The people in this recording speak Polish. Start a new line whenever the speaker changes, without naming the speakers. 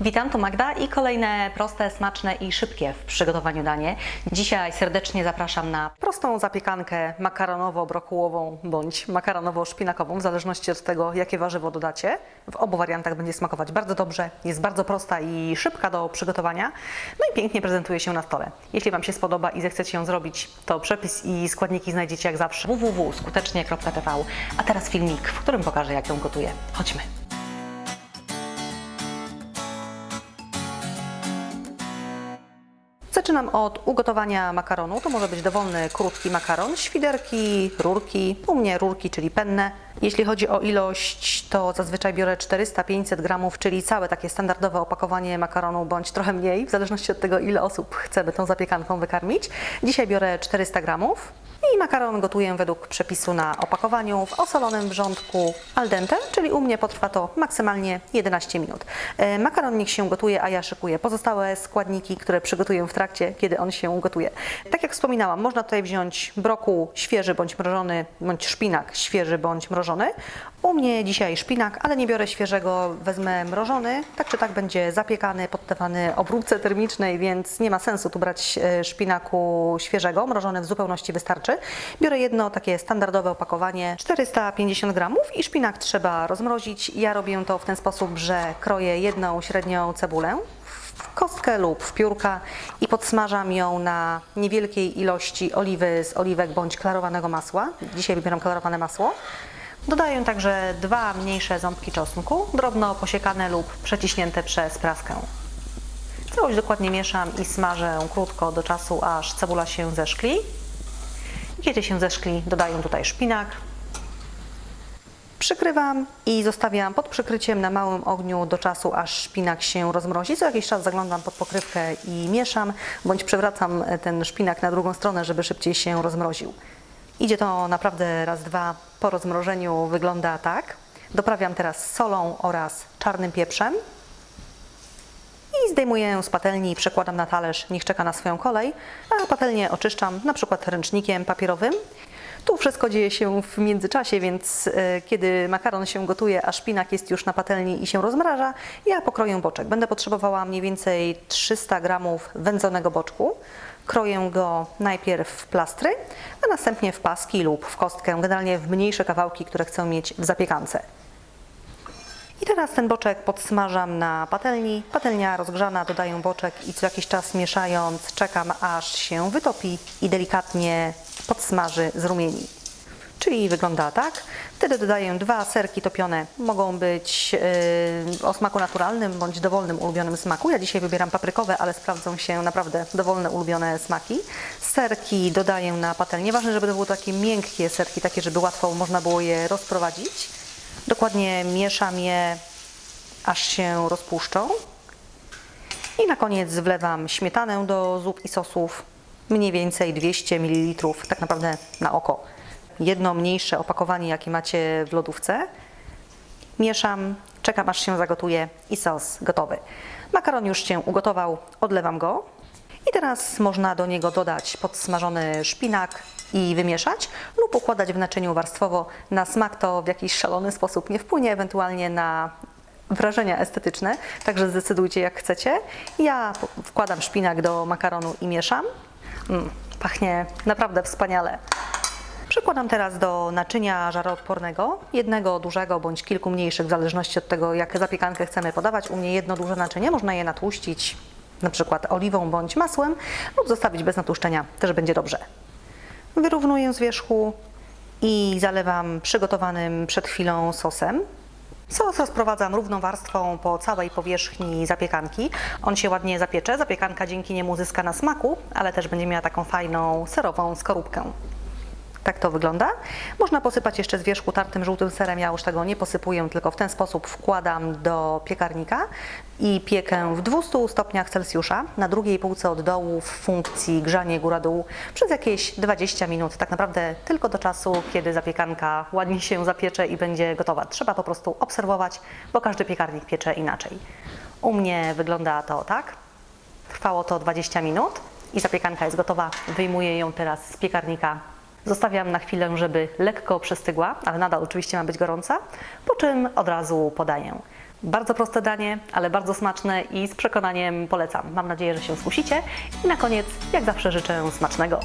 Witam, tu Magda i kolejne proste, smaczne i szybkie w przygotowaniu danie. Dzisiaj serdecznie zapraszam na prostą zapiekankę makaronowo-brokułową bądź makaronowo-szpinakową, w zależności od tego, jakie warzywo dodacie. W obu wariantach będzie smakować bardzo dobrze, jest bardzo prosta i szybka do przygotowania, no i pięknie prezentuje się na stole. Jeśli Wam się spodoba i zechcecie ją zrobić, to przepis i składniki znajdziecie jak zawsze www.skutecznie.tv. A teraz filmik, w którym pokażę, jak ją gotuję. Chodźmy. Zaczynam od ugotowania makaronu. To może być dowolny, krótki makaron, świderki, rurki, u mnie rurki, czyli penne. Jeśli chodzi o ilość, to zazwyczaj biorę 400-500 gramów, czyli całe takie standardowe opakowanie makaronu, bądź trochę mniej, w zależności od tego, ile osób chcemy tą zapiekanką wykarmić. Dzisiaj biorę 400 gramów. I makaron gotuję według przepisu na opakowaniu w osolonym wrzątku al dente, czyli u mnie potrwa to maksymalnie 11 minut. E, Makaron niech się gotuje, a ja szykuję pozostałe składniki, które przygotuję w trakcie, kiedy on się gotuje. Tak jak wspominałam, można tutaj wziąć brokuł świeży bądź mrożony, bądź szpinak świeży bądź mrożony. U mnie dzisiaj szpinak, ale nie biorę świeżego, wezmę mrożony. Tak czy tak będzie zapiekany, poddawany obróbce termicznej, więc nie ma sensu tu brać e, szpinaku świeżego. Mrożony w zupełności wystarczy. Biorę jedno takie standardowe opakowanie 450 gramów i szpinak trzeba rozmrozić. Ja robię to w ten sposób, że kroję jedną średnią cebulę w kostkę lub w piórka i podsmażam ją na niewielkiej ilości oliwy z oliwek bądź klarowanego masła. Dzisiaj wybieram klarowane masło. Dodaję także dwa mniejsze ząbki czosnku, drobno posiekane lub przeciśnięte przez praskę. Całość dokładnie mieszam i smażę krótko do czasu, aż cebula się zeszkli. Kiedy się zeszkli, dodaję tutaj szpinak. Przykrywam i zostawiam pod przykryciem na małym ogniu do czasu, aż szpinak się rozmrozi. Co jakiś czas zaglądam pod pokrywkę i mieszam, bądź przewracam ten szpinak na drugą stronę, żeby szybciej się rozmroził. Idzie to naprawdę raz, dwa. Po rozmrożeniu wygląda tak. Doprawiam teraz solą oraz czarnym pieprzem. Zdejmuję z patelni i przekładam na talerz, niech czeka na swoją kolej, a patelnię oczyszczam na przykład ręcznikiem papierowym. Tu wszystko dzieje się w międzyczasie, więc e, kiedy makaron się gotuje, a szpinak jest już na patelni i się rozmraża, ja pokroję boczek. Będę potrzebowała mniej więcej 300 gramów wędzonego boczku. Kroję go najpierw w plastry, a następnie w paski lub w kostkę, generalnie w mniejsze kawałki, które chcę mieć w zapiekance. I teraz ten boczek podsmażam na patelni. Patelnia rozgrzana, dodaję boczek i co jakiś czas mieszając czekam aż się wytopi i delikatnie podsmaży zrumieni. Czyli wygląda tak. Wtedy dodaję dwa serki topione. Mogą być yy, o smaku naturalnym bądź dowolnym ulubionym smaku. Ja dzisiaj wybieram paprykowe, ale sprawdzą się naprawdę dowolne ulubione smaki. Serki dodaję na patelnię. Ważne, żeby to były takie miękkie serki, takie, żeby łatwo można było je rozprowadzić. Dokładnie mieszam je, aż się rozpuszczą. I na koniec wlewam śmietanę do zup i sosów, mniej więcej 200 ml, tak naprawdę na oko. Jedno mniejsze opakowanie, jakie macie w lodówce. Mieszam, czekam aż się zagotuje i sos gotowy. Makaron już się ugotował, odlewam go. I teraz można do niego dodać podsmażony szpinak i wymieszać lub układać w naczyniu warstwowo. Na smak to w jakiś szalony sposób nie wpłynie, ewentualnie na wrażenia estetyczne, także zdecydujcie jak chcecie. Ja wkładam szpinak do makaronu i mieszam. Mm, pachnie naprawdę wspaniale. Przykładam teraz do naczynia żaroodpornego, jednego dużego bądź kilku mniejszych, w zależności od tego, jak zapiekankę chcemy podawać. U mnie jedno duże naczynie, można je natłuścić na przykład oliwą bądź masłem lub zostawić bez natłuszczenia, też będzie dobrze. Wyrównuję z wierzchu i zalewam przygotowanym przed chwilą sosem. Sos rozprowadzam równą warstwą po całej powierzchni zapiekanki. On się ładnie zapiecze, zapiekanka dzięki niemu zyska na smaku, ale też będzie miała taką fajną serową skorupkę. Tak to wygląda. Można posypać jeszcze z wierzchu tartym żółtym serem. Ja już tego nie posypuję, tylko w ten sposób wkładam do piekarnika i piekę w 200 stopniach Celsjusza na drugiej półce od dołu w funkcji grzanie góra-dół przez jakieś 20 minut. Tak naprawdę tylko do czasu, kiedy zapiekanka ładnie się zapiecze i będzie gotowa. Trzeba po prostu obserwować, bo każdy piekarnik piecze inaczej. U mnie wygląda to tak. Trwało to 20 minut i zapiekanka jest gotowa. Wyjmuję ją teraz z piekarnika. Zostawiam na chwilę, żeby lekko przystygła, ale nadal oczywiście ma być gorąca, po czym od razu podaję. Bardzo proste danie, ale bardzo smaczne i z przekonaniem polecam. Mam nadzieję, że się skusicie. I na koniec, jak zawsze, życzę smacznego.